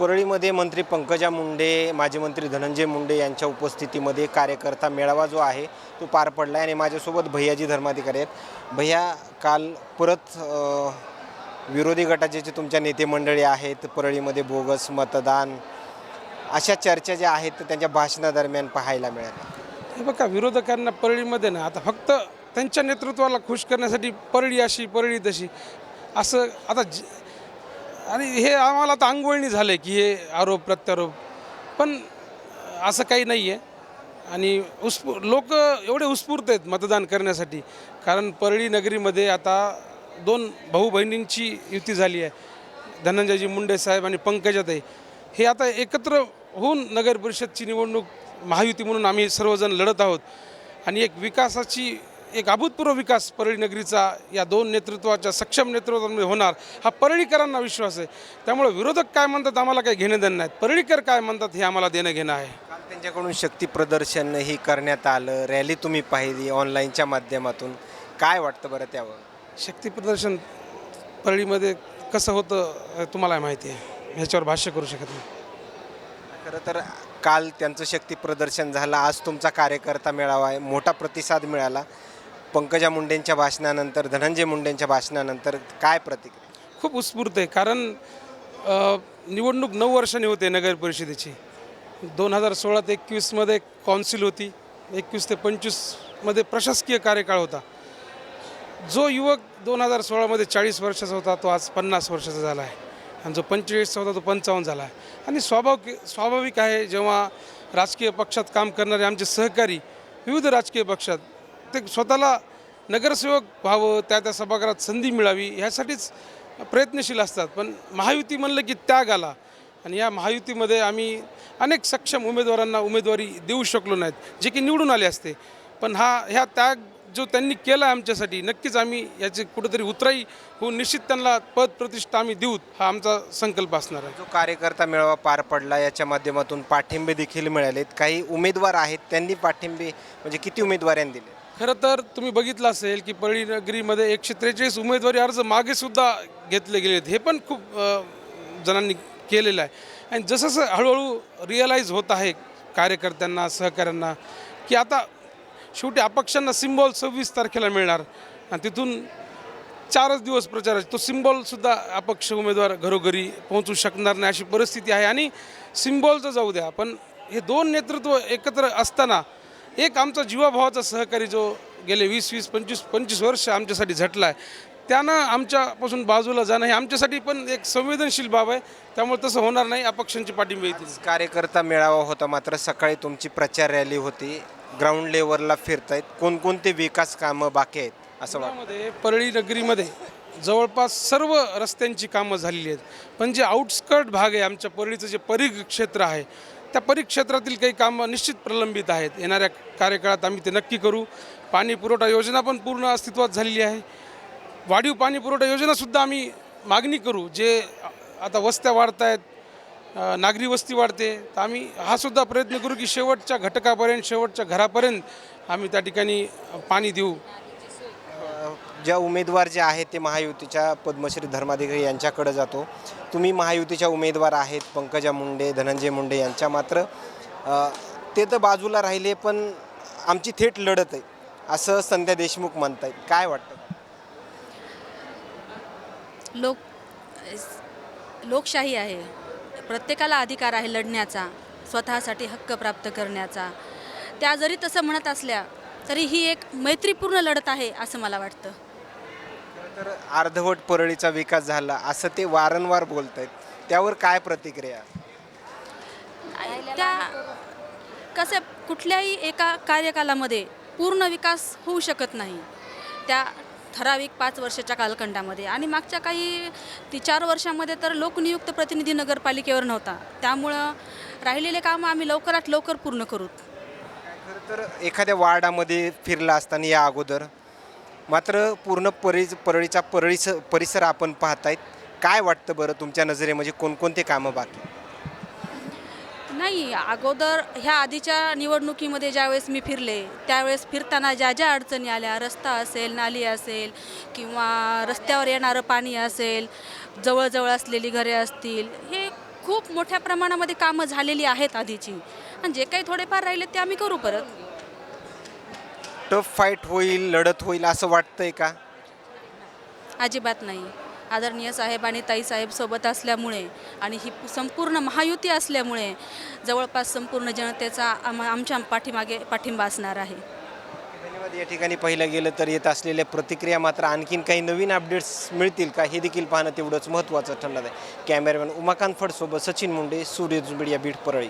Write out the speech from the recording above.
परळीमध्ये मंत्री पंकजा मुंडे माजी मंत्री धनंजय मुंडे यांच्या उपस्थितीमध्ये कार्यकर्ता मेळावा जो आहे तो पार पडला आहे आणि माझ्यासोबत भैयाजी धर्माधिकारी आहेत. भैया काल परत विरोधी गटाचे जे तुमच्या नेते मंडळी आहेत परळीमध्ये बोगस मतदान अशा चर्चा ज्या आहेत त्यांच्या भाषणादरम्यान पाहायला मिळाल्या. हे बघा विरोधकांना परळीमध्ये ना आता फक्त त्यांच्या नेतृत्वाला खुश करण्यासाठी परळी अशी परळी तशी असं आता जे आणि हे आम्हाला आता अंगवळणी झालं आहे की हे आरोप प्रत्यारोप. पण असं काही नाही आहे आणि उत्स्फू लोक एवढे उत्स्फूर्त आहेत मतदान करण्यासाठी. कारण परळी नगरीमध्ये आता दोन भाऊ बहिणींची युती झाली आहे. धनंजयजी मुंडे साहेब आणि पंकजाताई हे आता एकत्र होऊन नगर परिषदची निवडणूक महायुती म्हणून आम्ही सर्वजण लढत आहोत. आणि एक विकासाची एक अभूतपूर्व विकास परळी नगरीचा या दोन नेतृत्वाच्या सक्षम नेतृत्वामध्ये होणार हा परळीकरांना विश्वास आहे. त्यामुळे विरोधक काय म्हणतात आम्हाला काही घेणं देणं नाहीत परळीकर काय म्हणतात हे आम्हाला देणं घेणं आहे. काल त्यांच्याकडून शक्ती प्रदर्शनही करण्यात आलं. रॅली तुम्ही पाहिली ऑनलाईनच्या माध्यमातून. काय वाटतं बरं त्यावर? शक्ती प्रदर्शन परळीमध्ये कसं होतं तुम्हाला माहिती आहे. ह्याच्यावर भाष्य करू शकत नाही. खरं तर काल त्यांचं शक्ती प्रदर्शन झालं. आज तुमचा कार्यकर्ता मेळावा आहे. मोठा प्रतिसाद मिळाला. पंकजा मुंडेंच्या भाषणानंतर धनंजय मुंडेंच्या भाषणानंतर काय प्रतिक्रिया? खूप उत्स्फूर्त आहे कारण निवडणूक नऊ वर्षांनी होते नगर परिषदेची. दोन हजार सोळा ते एकवीसमध्ये कौन्सिल होती एकवीस ते पंचवीसमध्ये प्रशासकीय कार्यकाळ होता. जो युवक दोन हजार सोळामध्ये चाळीस वर्षाचा होता तो आज पन्नास वर्षाचा झाला आहे. आणि जो पंचेचाळीसचा होता तो पंचावन्न झाला आहे. आणि स्वाभाविक स्वाभाविक आहे जेव्हा राजकीय पक्षात काम करणारे आमचे सहकारी विविध राजकीय पक्षात प्रत्येक स्वतःला नगरसेवक व्हावं त्या त्या सभागृहात संधी मिळावी ह्यासाठीच प्रयत्नशील असतात. पण महायुती म्हणलं की त्याग आला. आणि या महायुतीमध्ये आम्ही अनेक सक्षम उमेदवारांना उमेदवारी देऊ शकलो नाहीत जे की निवडून आले असते. पण हा ह्या त्याग जो त्यांनी केला आमच्यासाठी नक्कीच आम्ही याची कुठेतरी उतराई होऊन निश्चित त्यांना पद प्रतिष्ठा आम्ही देऊत हा आमचा संकल्प असणार आहे. जो कार्यकर्ता मेळावा पार पडला याच्या माध्यमातून पाठिंबे देखील मिळालेत. काही उमेदवार आहेत त्यांनी पाठिंबे म्हणजे किती उमेदवारांनी दिले खरं तर तुम्ही बघितलं असेल की परळी नगरीमध्ये एकशे त्रेचाळीस उमेदवारी अर्ज मागेसुद्धा घेतले घेतले गेलेत हे पण खूप जणांनी केलेलं आहे. आणि जसं जसं हळूहळू रिअलाईज होत आहे कार्यकर्त्यांना सहकाऱ्यांना की आता शेवटी अपक्षांना सिम्बॉल सव्वीस तारखेला मिळणार. आणि तिथून चारच दिवस प्रचाराचे तो सिम्बॉलसुद्धा अपक्ष उमेदवार घरोघरी पोहोचू शकणार नाही अशी परिस्थिती आहे. आणि सिम्बॉलचं जाऊ द्या पण हे दोन नेतृत्व एकत्र असताना एक आमचा जीवाभावाचा सहकारी जो गेले वीस वीस पंचवीस पंचवीस वर्ष आमच्यासाठी झटला आहे त्यानं आमच्यापासून बाजूला जाणं हे आमच्यासाठी पण एक संवेदनशील बाब आहे. त्यामुळे तसं होणार नाही अपक्षांची पाठिंबे येतील. कार्यकर्ता मेळावा होता मात्र सकाळी तुमची प्रचार रॅली होती. ग्राउंड लेवलला फिरतायत. कोणकोणते विकास कामं बाकी आहेत असं वाटतं? मध्ये परळी नगरीमध्ये जवळपास सर्व रस्त्यांची कामं झालेली आहेत. पण जे आउटस्कर्ट भाग आहे आमच्या परळीचं जे परिघ क्षेत्र आहे त्या परिक्षेत्रातील काही कामं निश्चित प्रलंबित आहेत. येणाऱ्या कार्यकाळात आम्ही ते नक्की करू. पाणी पुरवठा योजना पण पूर्ण अस्तित्वात झालेली आहे. वाढीव पाणी पुरवठा योजनासुद्धा आम्ही मागणी करू. जे आता वस्त्या वाढत आहेत नागरी वस्ती वाढते तर आम्ही हा सुद्धा प्रयत्न करू की शेवटच्या घटकापर्यंत शेवटच्या घरापर्यंत आम्ही त्या ठिकाणी पाणी देऊ. ज्या उमेदवार जे आहेत ते महायुतीच्या पद्मश्री धर्माधिकारी यांच्याकडे जातो. तुम्ही महायुतीच्या उमेदवार आहेत पंकजा मुंडे धनंजय मुंडे यांच्या मात्र ते तर बाजूला राहिले पण आमची थेट लढत आहे असं संध्या देशमुख म्हणत आहेत काय वाटतं? लोक लोकशाही आहे. प्रत्येकाला अधिकार आहे लढण्याचा स्वतःसाठी हक्क प्राप्त करण्याचा. त्या जरी तसं म्हणत असल्या तरी ही एक मैत्रीपूर्ण लढत आहे असं मला वाटतं. तर अर्धवट परळीचा विकास झाला असं ते वारंवार बोलत आहेत त्यावर काय प्रतिक्रिया? त्या कसं कुठल्याही एका कार्यकालामध्ये पूर्ण विकास होऊ शकत नाही. त्या ठराविक पाच वर्षाच्या कालखंडामध्ये. आणि मागच्या काही ती चार वर्षामध्ये तर लोकनियुक्त प्रतिनिधी नगरपालिकेवर नव्हता. त्यामुळं राहिलेले कामं आम्ही लवकरात लवकर पूर्ण खरं तर एखाद्या वार्डामध्ये फिरला असताना या अगोदर मात्र पूर्ण परि परळीचा परळीच परिसर आपण पाहतायत. काय वाटतं बरं तुमच्या नजरे म्हणजे कोणकोणते कामं बाकी नाही अगोदर ह्या आधीच्या निवडणुकीमध्ये ज्यावेळेस मी फिरले त्यावेळेस फिरताना ज्या ज्या अडचणी आल्या रस्ता असेल नाली असेल किंवा रस्त्यावर येणारं पाणी असेल जवळजवळ असलेली घरे असतील हे खूप मोठ्या प्रमाणामध्ये कामं झालेली आहेत आधीची. आणि जे काही थोडेफार राहिले ते आम्ही करू परत. टफ फाईट होईल लढत होईल असं वाटतंय का? अजिबात नाही. आदरणीय साहेब आणि ताईसाहेब सोबत असल्यामुळे आणि ही संपूर्ण महायुती असल्यामुळे जवळपास संपूर्ण जनतेचा आम आमच्या पाठीमागे पाठिंबा असणार आहे. धन्यवाद. या ठिकाणी पाहिलं गेलं तर येत असलेल्या प्रतिक्रिया मात्र आणखीन काही नवीन अपडेट्स मिळतील का? हे देखील पाहणं तेवढंच महत्त्वाचं ठरणार आहे. कॅमेरामॅन उमाकांत फडसोबत सचिन मुंडे सूर्य मीडिया बीट परळी.